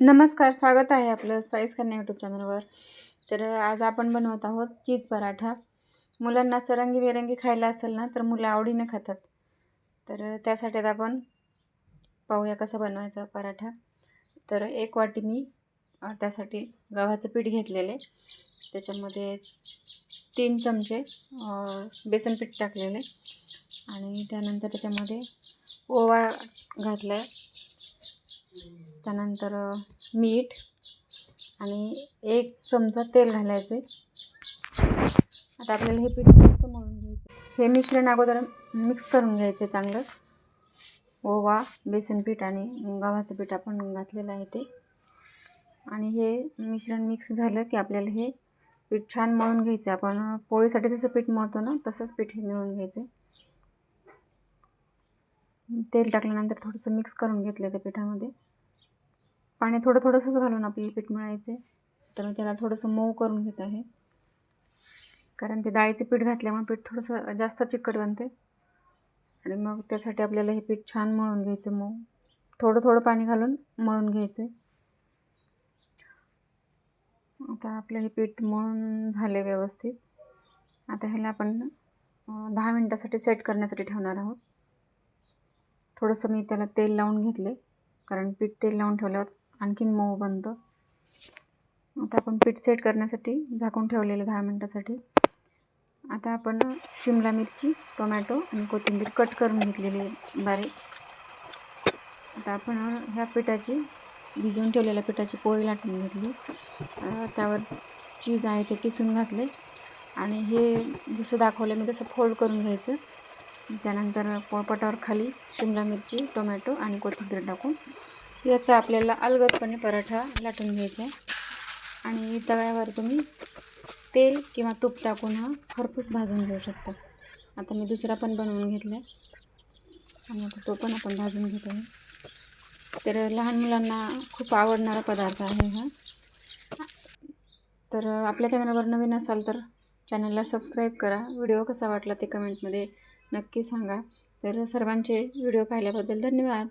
नमस्कार स्वागत आहे आपलं स्पाईस कन्या यूट्यूब चॅनलवर तर आज आपण बनवत आहोत चीज पराठा. मुलांना सरंगी रंगीबेरंगी खायला असेल ना तर मुलं आवडीनं खातात. तर त्यासाठी आपण पाहूया कसं बनवायचा पराठा. तर एक वाटी मी त्यासाठी गव्हाचं पीठ घेतलेले त्याच्यामध्ये तीन चमचे बेसन पीठ टाकलेले आणि त्यानंतर त्याच्यामध्ये ओवा घातला आहे त्यानंतर मीठ आणि एक चमचा तेल घालायचे. आता आपल्याला हे पीठ मस्त मळून घ्यायचं. हे मिश्रण अगोदर मिक्स करून घ्यायचे चांगलं. ओवा बेसन पीठ आणि गव्हाचं पीठ आपण घातलेलं आहे ते. आणि हे मिश्रण मिक्स झालं की आपल्याला हे पीठ छान मळून घ्यायचं आपण पोळीसाठी जसं पीठ मळतो ना तसंच पीठ हे मिळून घ्यायचं तेल टाकल्यानंतर थोडंसं मिक्स करून घेतलं त्या पिठामध्ये. पाणी थोडं थोडंसंच घालून आपल्याला पीठ मिळायचे तर मी त्याला थोडंसं मऊ करून घेत आहे. कारण ते डाळीचे पीठ घातल्यामुळे पीठ थोडंसं जास्त चिकट बनते आणि मग त्यासाठी आपल्याला हे पीठ छान मळून घ्यायचं मऊ. थोडं थोडं पाणी घालून मळून घ्यायचं आता आपलं हे पीठ मळून झाले व्यवस्थित. आता ह्याला आपण दहा मिनटासाठी सेट करण्यासाठी ठेवणार आहोत. थोडंसं मी त्याला तेल लावून घेतले कारण पीठ तेल लावून ठेवल्यावर आणखीन मऊ बनतं. आता आपण पीठ सेट करण्यासाठी झाकून ठेवलेलं दहा मिनटासाठी. आता आपण शिमला मिरची टोमॅटो आणि कोथिंबीर कट करून घेतलेली बारीक. आता आपण ह्या पिठाची भिजवून ठेवलेल्या पिठाची पोळी लाटून घेतली. त्यावर चीज आहे ते किसून घातले आणि हे जसं दाखवलं मी तसं फोल्ड करून घ्यायचं. त्यानंतर पोळपाटावर खाली शिमला मिरची टोमॅटो आणि कोथिंबीर टाकून याचा आपल्याला अलगदपणे पराठा लाटून घ्यायचा आहे. आणि तव्यावर तुम्ही तेल किंवा तूप टाकून हा खरपूस भाजून घेऊ शकता. आता मी दुसरा पण बनवून घेतला आहे. आणि आता तो पण आपण भाजून घेत आहे तर लहान मुलांना खूप आवडणारा पदार्थ आहे हा. तर आपल्या चॅनलवर नवीन असाल तर चॅनलला सबस्क्राईब करा. व्हिडिओ कसा वाटला ते कमेंटमध्ये नक्की सांगा. तर सर्वांचे व्हिडिओ पाहिल्याबद्दल धन्यवाद.